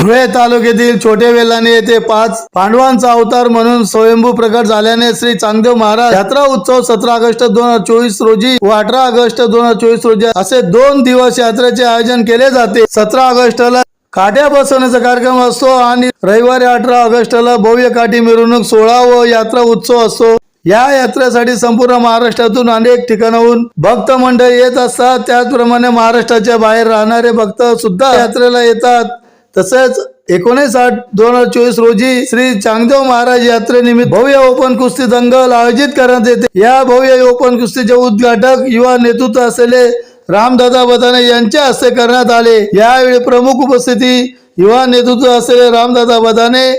धुळे तालुक्यातील छोटे वेलाने येथे पाच पांडवांचा अवतार म्हणून स्वयंभू प्रकट झाल्याने श्री चांगदेव महाराज यात्रा उत्सव सतरा ऑगस्ट दोन हजार चोवीस रोजी व अठरा ऑगस्ट दोन हजार चोवीस रोजी असे दोन दिवस यात्रेचे आयोजन केले जाते. सतरा ऑगस्टला काट्या बसवण्याचा कार्यक्रम असतो आणि रविवारी अठरा ऑगस्टला भव्य काठी मिरवणूक सोहळा व यात्रा उत्सव असतो. या यात्रेसाठी संपूर्ण महाराष्ट्रातून अनेक ठिकाणाहून भक्त मंडळ येत असतात. त्याचप्रमाणे महाराष्ट्राच्या बाहेर राहणारे भक्त सुद्धा यात्रेला येतात. तसेच एकोणीस आठ दोन हजार चोवीस रोजी श्री चांगदेव महाराज यात्रेनिमित्त भव्य ओपन कुस्ती दंगल आयोजित करण्यात येते. या भव्य ओपन कुस्तीचे उद्घाटक युवा नेतृत्व असलेले रामदादा बदाने यांच्या हस्ते करण्यात आले. यावेळी प्रमुख उपस्थिती युवा नेतृत्व असलेले रामदादा बदाने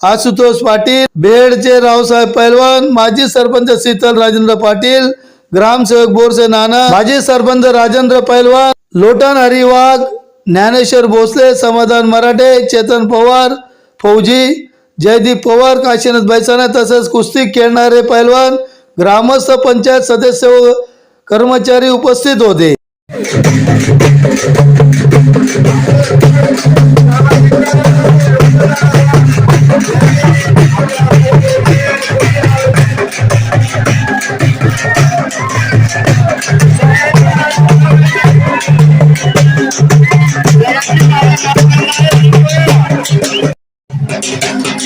आशुतोष पाटील बेडचे रावसाहेब पैलवान माजी सरपंच शीतल राजेंद्र पाटील ग्रामसेवक बोरसे नाना माजी सरपंच राजेंद्र पैलवान लोटन हरिवाग ज्ञानेश्वर भोसले समाधान मराठे चेतन पवार फौजी जयदीप पवार काशीनाथ बैसाना तसेच कुस्ती खेळणारे पैलवान ग्रामस्थ पंचायत सदस्य व कर्मचारी उपस्थित होते.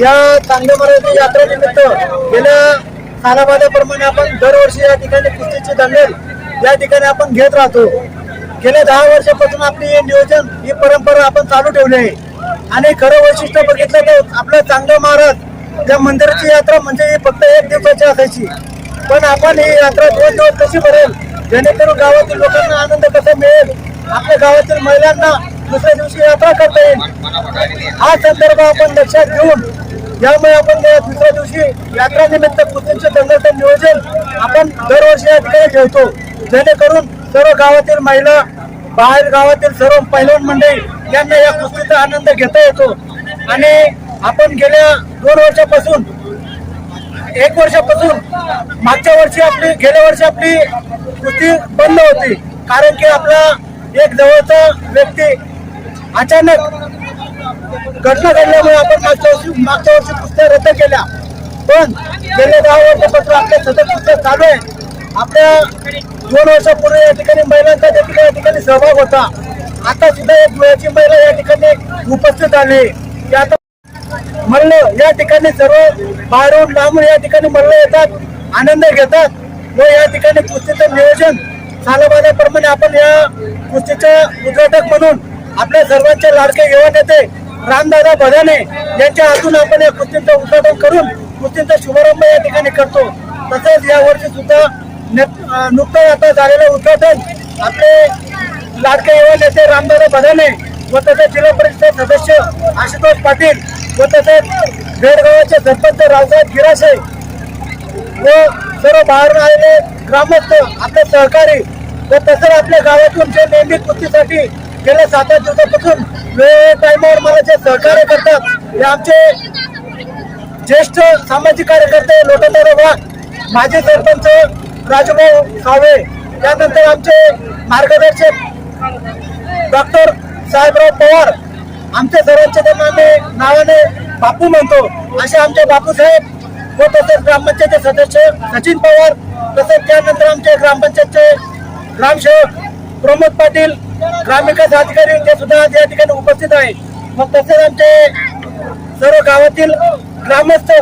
या चांगल्या मराठी यात्रेनिमित्त गेल्या सालाबादाप्रमाणे आपण दरवर्षी या ठिकाणी कुस्तीचे दंगल या ठिकाणी आपण घेत राहतो. गेल्या दहा वर्षापासून आपली हे नियोजन ही परंपरा आपण चालू ठेवली आहे. आणि खरं वैशिष्ट्य बघितलं तर आपलं चांगलं महाराज त्या मंदिराची यात्रा म्हणजे ही फक्त एक दिवसाची असायची. पण आपण ही यात्रा दोन दिवस कशी भरेल? जेणेकरून गावातील लोकांना आनंद कसा मिळेल? आपल्या गावातील महिलांना दुसऱ्या दिवशी यात्रा करता येईल. हा संदर्भ आपण लक्षात घेऊन यामुळे आपण या दुसऱ्या दिवशी यात्रा निमित्त कुस्तीचे दंगलचं नियोजन आपण दरवर्षी या ठिकाणी ठेवतो. जेणेकरून सर्व गावातील महिला बाहेर गावातील सर्व पैलवान मंडळी यांना या कुस्तीचा आनंद घेता येतो. आणि आपण गेल्या दोन वर्षापासून एक वर्षापासून मागच्या वर्षी आपली गेल्या वर्षी आपली कुस्ती बंद होती. कारण की आपला एक जवळचा व्यक्ती अचानक घटना घडल्यामुळे आपण मागच्या वर्षी मागच्या वर्षी पुस्तक रद्द केल्या. पण गेल्या दहा वर्षापासून आपल्या सतत पुस्तक चालू आहे आपल्या दोन वर्षापूर्वी या ठिकाणी महिलांचा देखील या ठिकाणी सहभाग होता. आता सुद्धा एक मुलाची महिला या ठिकाणी उपस्थित आली आता मल्ल या ठिकाणी सर्व बाहेरून लांबून या ठिकाणी मल्ल येतात आनंद घेतात व या ठिकाणी कुस्तीचं नियोजन सालाबादाप्रमाणे आपण या कुस्तीच्या उद्घाटक म्हणून आपल्या सर्वांचे लाडके घेऊन येते. रामदादा भदाने यांच्या हातून आपण या कृतींचं उद्घाटन करून कृतींचा शुभारंभ या ठिकाणी करतो. तसेच यावर्षी सुद्धा ने- नुकतंच आता झालेलं उद्घाटन आपले लाडके युवा नेते रामदादा भदाने व तसेच जिल्हा परिषद सदस्य आशुतोष पाटील व तसेच बेडगावाचे सरपंच रावसाहेब गिराशे व सर्व बाहेर आलेले ग्रामस्थ आपले सहकारी व तसेच आपल्या गावातून जे नेहमी कृतीसाठी गेल्या सात आठ दिवसापासून वेगवेगळ्या टायमावर मला जे सहकार्य करतात. हे आमचे ज्येष्ठ सामाजिक कार्यकर्ते लोटंदार वाघ माजी सरपंच राजूभाऊ सावे त्यानंतर आमचे मार्गदर्शक डॉक्टर साहेबराव पवार आमच्या सर्वांच्या त्यांना आम्ही नावाने बापू म्हणतो. असे आमचे बापूसाहेब व तसेच ग्रामपंचायतचे सदस्य सचिन पवार तसेच त्यानंतर आमचे ग्रामपंचायतचे ग्रामसेवक प्रमोद पाटील ग्रामविकास अधिकारी ते सुद्धा या ठिकाणी उपस्थित आहे मग तसेच आमचे सर्व गावातील ग्रामस्थ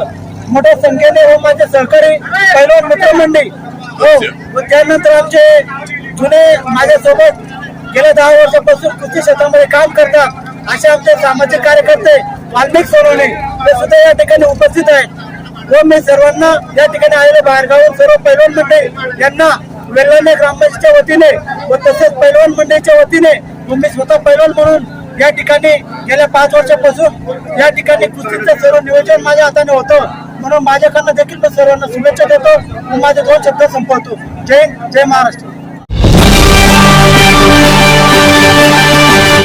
मोठ्या संख्येने व माझे सहकारी पैलवान मित्रमंडळी हो व त्यानंतर आमचे जुने माझ्यासोबत गेल्या दहा वर्षापासून कृषी क्षेत्रामध्ये काम करतात असे आमचे सामाजिक कार्यकर्ते वाल्मिक सोनवणे ते सुद्धा या ठिकाणी उपस्थित आहेत. व मी सर्वांना या ठिकाणी आलेले बाहेरगावून सर्व पैलवान मंडळी यांना वेल्लाने ग्रामपंचायतच्या वतीने व तसेच पैलवान मंडळीच्या वतीने मी स्वतः पैलवान म्हणून या ठिकाणी गेल्या पाच वर्षापासून या ठिकाणी कुस्तीचं सर्व नियोजन माझ्या हाताने होतं. म्हणून माझ्याकडनं देखील मी सर्वांना शुभेच्छा देतो व माझे दोन शब्द संपवतो. जय जय महाराष्ट्र.